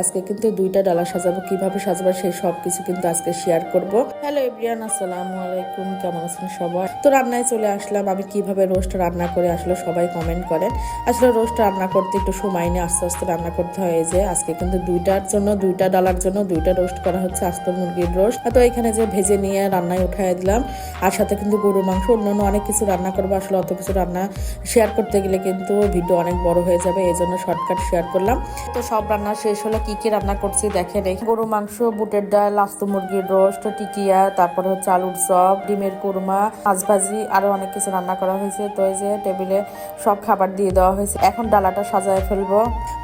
আজকে কিন্তু দুইটা ডালা সাজাবো, কীভাবে সাজাবো সেই সব কিছু কিন্তু আজকে শেয়ার করব। হ্যালো এভরিয়ান আসসালামু আলাইকুম, কেমন আছেন সবাই? তো রান্নায় চলে আসলাম, আমি কীভাবে রোস্ট রান্না করে আসলে সবাই কমেন্ট করেন। আসলে রোস্ট রান্না করতে একটু সময় নিয়ে আস্তে আস্তে রান্না করতে হয় যে, আজকে কিন্তু দুইটার জন্য, দুইটা ডালার জন্য দুইটা রোস্ট করা হচ্ছে, আস্ত মুরগির রোস্ট তো এখানে যে ভেজে নিয়ে রান্নায় উঠাই দিলাম, আর সাথে কিন্তু গরু মাংস, অন্যান্য অনেক কিছু রান্না করব, আসলে অত কিছু রান্না শেয়ার করতে গেলে কিন্তু ভিডিও অনেক বড় হয়ে যাবে, এই জন্য শর্টকাট শেয়ার করলাম। তো সব রান্না শেষ হলো কি কি রান্না করছি দেখেন গরু মাংস, বুটের ডাল, আস্ত মুরগির রোস্ট, টিকিয়া, তারপরে হচ্ছে আলুর চপ, ডিমের কুরমা মাছ ভাজি আরও অনেক কিছু রান্না করা হয়েছে। তো এই যে টেবিলে সব খাবার দিয়ে দেওয়া হয়েছে। এখন ডালাটা সাজায় ফেলব।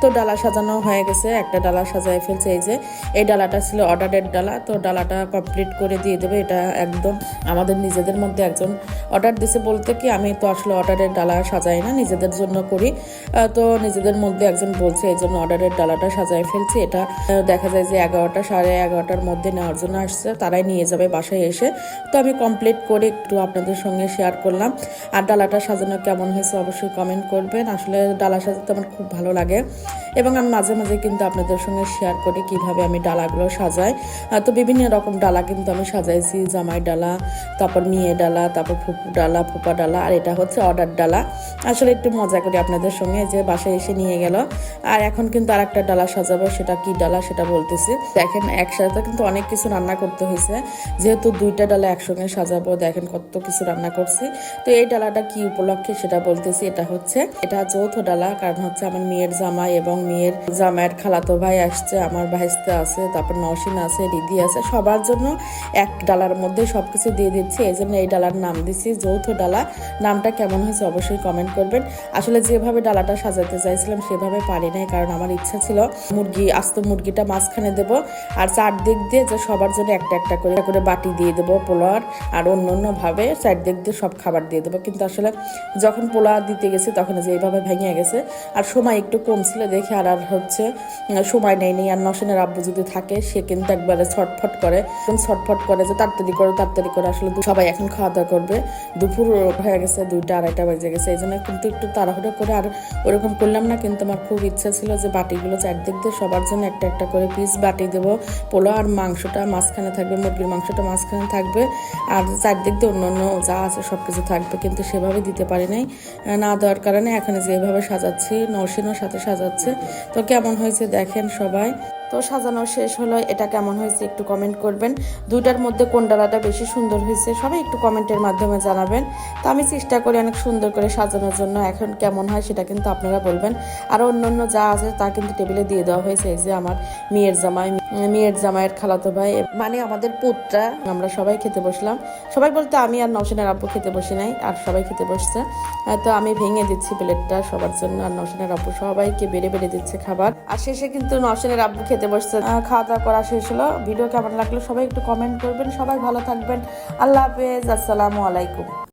তো ডালা সাজানো হয়ে গেছে। একটা ডালা সাজায় ফেলছে এই যে। এই ডালাটা ছিল অর্ডারের ডালা। তো ডালাটা কমপ্লিট করে দিয়ে দেবে। এটা একদম আমাদের নিজেদের মধ্যে একজন অর্ডার দিছে বলতে কি, আমি তো আসলে অর্ডারের ডালা সাজাই না, নিজেদের জন্য করি। তো নিজেদের মধ্যে একজন বলছে, এই জন্য অর্ডারের ডালাটা সাজায় ফেলছি। এটা দেখা যায় যে এগারোটা, সাড়ে এগারোটার মধ্যে নেওয়ার জন্য আসছে, তারাই নিয়ে যাবে বাসায় এসে। তো আমি কমপ্লিট করে একটু আপনাদের সঙ্গে শেয়ার করলাম। আর ডালাটা সাজানো কেমন হয়েছে অবশ্যই কমেন্ট করবেন। আসলে ডালা সাজাতে আমার খুব ভালো লাগে। এবং আমি মাঝে মাঝে কিন্তু আপনাদের সঙ্গে শেয়ার করি কীভাবে আমি ডালাগুলো সাজাই। তো বিভিন্ন রকম ডালা কিন্তু আমি সাজাইছি, জামাই ডালা, তারপর মেয়ে ডালা, তারপর ফুপু ডালা, ফুপা ডালা, আর এটা হচ্ছে অর্ডার ডালা। আসলে একটু মজা করি আপনাদের সঙ্গে যে বাসায় এসে নিয়ে গেল। আর এখন কিন্তু আর একটা ডালা সাজাবো, সেটা কি ডালা সেটা বলতেছি। দেখেন, একসাথে কিন্তু অনেক কিছু রান্না করতে হয়েছে। যেহেতু দুইটা ডালা একসঙ্গে সাজাবো, দেখেন কত কিছু রান্না করছি। তো এই ডালাটা কি উপলক্ষে সেটা বলতেছি, এটা হচ্ছে, এটা যৌথ ডালা, কারণ হচ্ছে আমার মেয়ের জামাই এবং মেয়ের জামাইয়ের খালাতো ভাই আসছে, আমার ভাইস্তে আছে, তারপর নসিন আছে, রিদি আছে, সবার জন্য এক ডালার মধ্যে সবকিছু দিয়ে দিচ্ছি। এই জন্য এই ডালার নাম দিচ্ছি যৌথ ডালা। নামটা কেমন হয়েছে অবশ্যই কমেন্ট করবেন। আসলে যেভাবে ডালাটা সাজাতে চাইছিলাম সেভাবে পারি নাই, কারণ আমার ইচ্ছা ছিল মুরগি, আস্ত মুরগিটা মাঝখানে দেব আর চারদিক দিয়ে যে সবার জন্য একটা একটা করে করে বাটি দিয়ে দেবো পোলার আর অন্য অন্য ভাবে চারদিক দিয়ে সব খাবার দিয়ে দেবো। কিন্তু আসলে যখন পোলা দিতে গেছে তখন যে এইভাবে ভেঙে গেছে আর সময় একটু কম ছিল দেখে আর আর হচ্ছে সময় নেই আর নসেনের আব্বু যদি থাকে, সে কিন্তু একবারে ছটফট করে। ছটফট করে যে তাড়াতাড়ি করে তাড়াতাড়ি করে। আসলে সবাই এখন খাওয়া দাওয়া করবে। দুপুর হয়ে গেছে দুইটা, আড়াইটা বেজে গেছে। এই জন্য কিন্তু একটু তাড়াহুড়ো করে আর ওরকম করলাম না, কিন্তু আমার খুব ইচ্ছা ছিল যে বাটিগুলো চারদিক দিয়ে সবার জন্য একটা একটা করে পিস বাটি দেবো। পোলা আর মাংসটা মাঝখানে থাকবে, মুরগির মাংসটা মাঝখানে থাকবে। আর চারদিক দিয়ে অন্য অন্য যা আছে সব কিছু থাকবে, কিন্তু সেভাবে দিতে পারি নাই। না দেওয়ার কারণে এখানে যেভাবে সাজাচ্ছি নরসিনও সাথে সাজাচ্ছে। তো কেমন হয়েছে দেখেন সবাই। তো সাজানো শেষ হলো। এটা কেমন হয়েছে একটু কমেন্ট করবেন। দুইটার মধ্যে কোন ডালাটা বেশি সুন্দর হয়েছে সবাই একটু কমেন্টের মাধ্যমে জানাবেন। তো আমি চেষ্টা করি অনেক সুন্দর করে সাজানোর জন্য। এখন কেমন হয় সেটা কিন্তু আপনারা বলবেন। আর অন্য অন্য যা আছে তা কিন্তু টেবিলে দিয়ে দেওয়া হয়েছে। এই যে আমার মেয়ের জামাই, মেয়ের জামাইয়ের খালাতো ভাই। মানে আমাদের পুত্রা, আমরা সবাই খেতে বসলাম। সবাই বলতে আমি আর নওশিনের আব্বু খেতে বসি নাই, আর সবাই খেতে বসছে। তো আমি ভেঙে দিচ্ছি প্লেটটা সবার জন্য। আর নওশিনের আব্বু সবাইকে বেড়ে বেড়ে দিচ্ছে খাবার। আর শেষে কিন্তু নওশিনের আব্বু খেতে বসছে। আহ, খাওয়া দাওয়া করা শেষ হলো। ভিডিও কেমন লাগল সবাই একটু কমেন্ট করবেন। সবাই ভালো থাকবেন। আল্লাহ হাফেজ। আসসালামু আলাইকুম।